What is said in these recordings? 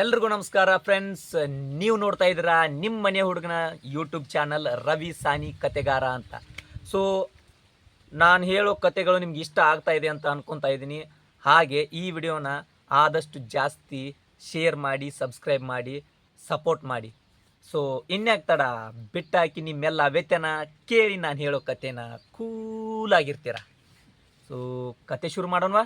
ಎಲ್ರಿಗೂ ನಮಸ್ಕಾರ ಫ್ರೆಂಡ್ಸ್. ನೀವು ನೋಡ್ತಾ ಇದ್ದೀರಾ ನಿಮ್ಮ ಮನೆ ಹುಡುಗನ ಯೂಟ್ಯೂಬ್ ಚಾನಲ್ ರವಿ ಸಾನಿ ಕತೆಗಾರ ಅಂತ. ಸೊ ನಾನು ಹೇಳೋ ಕತೆಗಳು ನಿಮ್ಗೆ ಇಷ್ಟ ಆಗ್ತಾ ಇದೆ ಅಂತ ಅನ್ಕೊತಾ ಇದ್ದೀನಿ. ಹಾಗೆ ಈ ವಿಡಿಯೋನ ಆದಷ್ಟು ಜಾಸ್ತಿ ಶೇರ್ ಮಾಡಿ ಸಬ್ಸ್ಕ್ರೈಬ್ ಮಾಡಿ ಸಪೋರ್ಟ್ ಮಾಡಿ. ಸೊ ಇನ್ಯಾಕೆ ತಡ? ಬಿಟ್ಟಾಕಿ ನಿಮ್ಮೆಲ್ಲ ವೆತನ ಕೇಳಿ ನಾನು ಹೇಳೋ ಕತೆನ ಕೂಲಾಗಿರ್ತೀರ ಸೊ ಕತೆ ಶುರು ಮಾಡೋಣವಾ?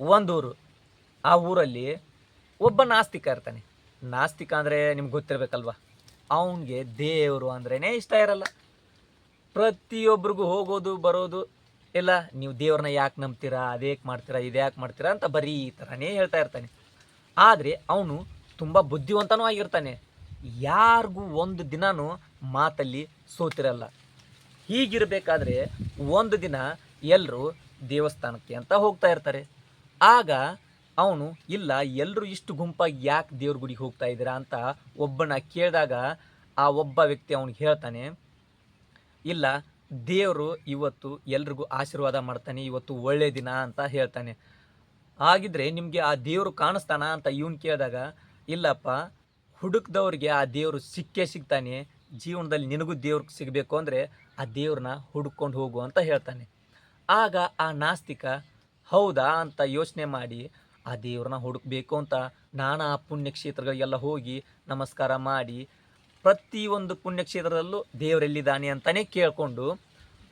ಒಂದೂರು. ಆ ಊರಲ್ಲಿ ಒಬ್ಬ ನಾಸ್ತಿಕ ಇರ್ತಾನೆ. ನಾಸ್ತಿಕ ಅಂದರೆ ನಿಮ್ಗೆ ಗೊತ್ತಿರಬೇಕಲ್ವ? ಅವನಿಗೆ ದೇವರು ಅಂದ್ರೇ ಇಷ್ಟ ಇರಲ್ಲ. ಪ್ರತಿಯೊಬ್ಬರಿಗೂ ಹೋಗೋದು, ಬರೋದು ಇಲ್ಲ ನೀವು ದೇವ್ರನ್ನ ಯಾಕೆ ನಂಬ್ತೀರಾ, ಅದೇಕೆ ಮಾಡ್ತೀರಾ, ಇದ್ಯಾಕೆ ಮಾಡ್ತೀರಾ ಅಂತ ಬರೀ ಈ ಥರನೇ ಹೇಳ್ತಾ ಇರ್ತಾನೆ. ಆದರೆ ಅವನು ತುಂಬ ಬುದ್ಧಿವಂತನೂ ಆಗಿರ್ತಾನೆ. ಯಾರಿಗೂ ಒಂದು ದಿನನೂ ಮಾತಲ್ಲಿ ಸೋತಿರಲ್ಲ. ಹೀಗಿರಬೇಕಾದ್ರೆ ಒಂದು ದಿನ ಎಲ್ಲರೂ ದೇವಸ್ಥಾನಕ್ಕೆ ಅಂತ ಹೋಗ್ತಾ ಇರ್ತಾರೆ. ಆಗ ಅವನು, ಇಲ್ಲ ಎಲ್ಲರೂ ಇಷ್ಟು ಗುಂಪಾಗಿ ಯಾಕೆ ದೇವ್ರ ಗುಡಿಗೆ ಹೋಗ್ತಾ ಇದ್ದೀರಾ? ಅಂತ ಒಬ್ಬನ ಕೇಳಿದಾಗ ಆ ಒಬ್ಬ ವ್ಯಕ್ತಿ ಅವನಿಗೆ ಹೇಳ್ತಾನೆ, ಇಲ್ಲ, ದೇವರು ಇವತ್ತು ಎಲ್ರಿಗೂ ಆಶೀರ್ವಾದ ಮಾಡ್ತಾನೆ, ಇವತ್ತು ಒಳ್ಳೆ ದಿನ ಅಂತ ಹೇಳ್ತಾನೆ. ಹಾಗಿದ್ರೆ ನಿಮಗೆ ಆ ದೇವರು ಕಾಣಿಸ್ತಾನ? ಅಂತ ಇವನು ಕೇಳಿದಾಗ, ಇಲ್ಲಪ್ಪ, ಹುಡುಕ್ದವ್ರಿಗೆ ಆ ದೇವರು ಸಿಕ್ಕೇ ಸಿಗ್ತಾನೆ. ಜೀವನದಲ್ಲಿ ನಿನಗೂ ದೇವ್ರಿಗೆ ಸಿಗಬೇಕು ಅಂದರೆ ಆ ದೇವ್ರನ್ನ ಹುಡುಕೊಂಡು ಹೋಗು ಅಂತ ಹೇಳ್ತಾನೆ. ಆಗ ಆ ನಾಸ್ತಿಕ ಹೌದಾ ಅಂತ ಯೋಚನೆ ಮಾಡಿ, ಆ ದೇವ್ರನ್ನ ಹುಡುಕ್ಬೇಕು ಅಂತ ನಾನಾ ಪುಣ್ಯಕ್ಷೇತ್ರಗಳಿಗೆಲ್ಲ ಹೋಗಿ ನಮಸ್ಕಾರ ಮಾಡಿ, ಪ್ರತಿಯೊಂದು ಪುಣ್ಯಕ್ಷೇತ್ರದಲ್ಲೂ ದೇವರೆಲ್ಲಿದ್ದಾನೆ ಅಂತಲೇ ಕೇಳಿಕೊಂಡು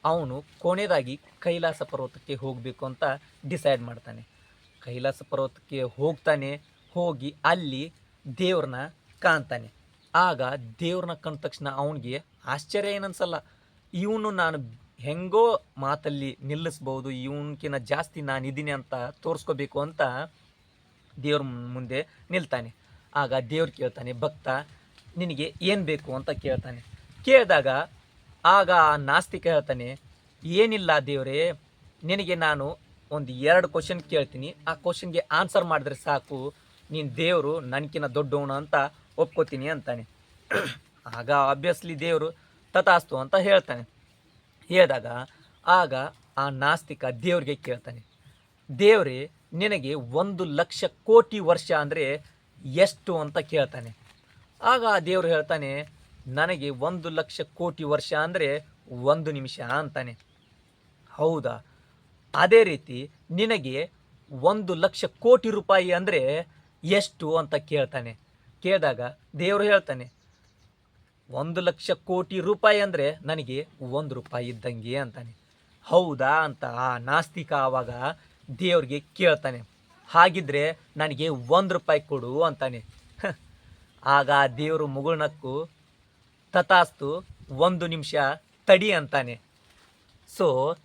ಅವನು ಕೊನೆಯದಾಗಿ ಕೈಲಾಸ ಪರ್ವತಕ್ಕೆ ಹೋಗಬೇಕು ಅಂತ ಡಿಸೈಡ್ ಮಾಡ್ತಾನೆ. ಕೈಲಾಸ ಪರ್ವತಕ್ಕೆ ಹೋಗ್ತಾನೆ, ಹೋಗಿ ಅಲ್ಲಿ ದೇವ್ರನ್ನ ಕಾಣ್ತಾನೆ. ಆಗ ದೇವ್ರನ್ನ ಕಂಡ ತಕ್ಷಣ ಅವನಿಗೆ ಆಶ್ಚರ್ಯ ಏನನ್ಸಲ್ಲ, ಇವನು ನಾನು ಹೆಂಗೋ ಮಾತಲ್ಲಿ ನಿಲ್ಲಿಸ್ಬೋದು, ಇವನ್ಕಿನ್ನ ಜಾಸ್ತಿ ನಾನು ಇದ್ದೀನಿ ಅಂತ ತೋರಿಸ್ಕೋಬೇಕು ಅಂತ ದೇವ್ರ ಮುಂದೆ ನಿಲ್ತಾನೆ. ಆಗ ದೇವ್ರು ಕೇಳ್ತಾನೆ, ಭಕ್ತ, ನಿನಗೆ ಏನು ಬೇಕು ಅಂತ ಕೇಳ್ತಾನೆ. ಕೇಳಿದಾಗ ಆಗ ಆ ನಾಸ್ತಿಕ ಹೇಳ್ತಾನೆ, ಏನಿಲ್ಲ ದೇವರೇ, ನಿನಗೆ ನಾನು ಒಂದು ಎರಡು ಕ್ವಶನ್ ಕೇಳ್ತೀನಿ. ಆ ಕ್ವಶನ್ಗೆ ಆನ್ಸರ್ ಮಾಡಿದ್ರೆ ಸಾಕು. ನೀನು ದೇವರು ನನಗಿನ ದೊಡ್ಡವನು ಅಂತ ಒಪ್ಕೋತೀನಿ ಅಂತಾನೆ. ಆಗ ಆಬ್ವಿಯಸ್ಲಿ ದೇವರು ತಥಾಸ್ತು ಅಂತ ಹೇಳ್ತಾನೆ. ಹೇಳಿದಾಗ, ಆಗ ಆ ನಾಸ್ತಿಕ ದೇವರಿಗೆ ಕೇಳ್ತಾನೆ, ದೇವರೇ, ನಿನಗೆ ಒಂದು ಲಕ್ಷ ಕೋಟಿ ವರ್ಷ ಅಂದರೆ ಎಷ್ಟು ಅಂತ ಕೇಳ್ತಾನೆ. ಆಗ ಆ ದೇವರು ಹೇಳ್ತಾನೆ, ನನಗೆ ಒಂದು ಲಕ್ಷ ಕೋಟಿ ವರ್ಷ ಅಂದರೆ ಒಂದು ನಿಮಿಷ ಅಂತಾನೆ. ಹೌದಾ? ಅದೇ ರೀತಿ ನಿನಗೆ ಒಂದು ಲಕ್ಷ ಕೋಟಿ ರೂಪಾಯಿ ಅಂದರೆ ಎಷ್ಟು ಅಂತ ಕೇಳ್ತಾನೆ. ಕೇಳಿದಾಗ ದೇವರು ಹೇಳ್ತಾನೆ ಒಂದು ಲಕ್ಷ ಕೋಟಿ ರೂಪಾಯಿ ಅಂದರೆ ನನಗೆ ಒಂದು ರೂಪಾಯಿ ಇದ್ದಂಗೆ ಅಂತಾನೆ. ಹೌದಾ ಅಂತ ಆ ನಾಸ್ತಿಕ ಆವಾಗ ದೇವ್ರಿಗೆ ಕೇಳ್ತಾನೆ. ಹಾಗಿದ್ರೆ ನನಗೆ ಒಂದು ರೂಪಾಯಿ ಕೊಡು ಅಂತಾನೆ. ಆಗ ಆ ದೇವರು ಮುಗುಳ್ನಕ್ಕು, ತಥಾಸ್ತು ಒಂದು ನಿಮಿಷ ತಡಿ ಅಂತಾನೆ. ಸೊ,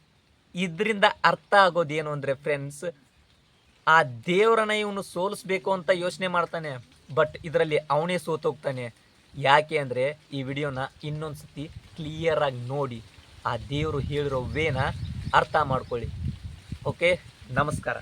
ಇದರಿಂದ ಅರ್ಥ ಆಗೋದೇನು ಅಂದರೆ ಫ್ರೆಂಡ್ಸ್ ಆ ದೇವರನ್ನ ಇವನು ಸೋಲಿಸ್ಬೇಕು ಅಂತ ಯೋಚನೆ ಮಾಡ್ತಾನೆ. ಬಟ್ ಇದರಲ್ಲಿ ಅವನೇ ಸೋತೋಗ್ತಾನೆ. ಯಾಕೆ ಅಂದರೆ ಈ ವಿಡಿಯೋನ ಇನ್ನೊಂದು ಸತಿ ಕ್ಲಿಯರಾಗಿ ನೋಡಿ. ಆ ದೇವರು ಹೇಳಿರೋ ವೇನ ಅರ್ಥ ಮಾಡ್ಕೊಳ್ಳಿ. ಓಕೆ ನಮಸ್ಕಾರ.